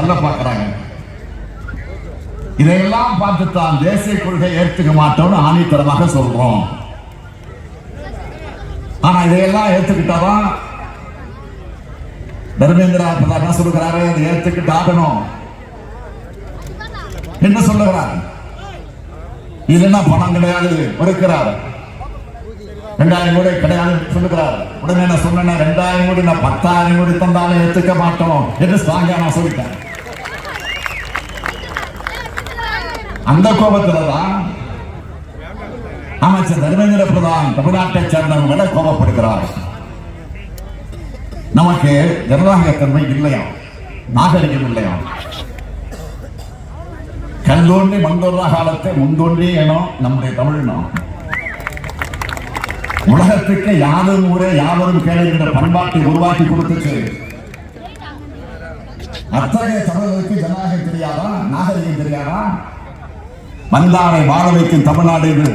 நல்ல பார்க்கறாங்க. இதையெல்லாம் பார்த்துத்தான் தேசிய கொள்கை ஏற்றுக்க மாட்டோம்னு ஆணித்தரமாக சொல்றோம். ஆனா இதையெல்லாம் ஏத்துக்கிட்டாதான் தர்மேந்திரா பிரதான் சொல்லுகிறாரு? அதை ஏத்துக்கிட்டு ஆகணும். என்ன சொல்லுகிறார்? இது என்ன பணம் கிடையாது? இருக்கிறார் ரெண்டாயிரம் கோடி கிடையாது சொல்லுகிறார். உடனே நான் சொன்னேன் ரெண்டாயிரம் கோடி நான் பத்தாயிரம் கோடி தந்தாலும் ஏத்துக்க மாட்டோம் என்று ஸ்ட்ராங்கா நான் சொல்லிட்டேன் அந்த கோபத்துல தான் அமைச்சர் தர்மேந்திர பிரதான் தமிழ்நாட்டை சேர்ந்தவங்கள கோபப்படுகிறார். நமக்கு ஜனநாயகத்தன்மை இல்லையா? நாகரிகம் இல்லையா? கல்லோண்டி மண்தோன்றா காலத்தை முந்தோன்றி எனும் நம்முடைய தமிழினம் உலகத்துக்கு யாரும் ஊரே யாவரும் கேளுகின்ற பண்பாட்டை உருவாக்கி கொடுத்துச்சு. அத்தகைய தமிழர்களுக்கு ஜனநாயகம் தெரியாதா? நாகரிகம் தெரியாதா? வந்தாரை வாழ வைக்கும் தமிழ்நாடு என்று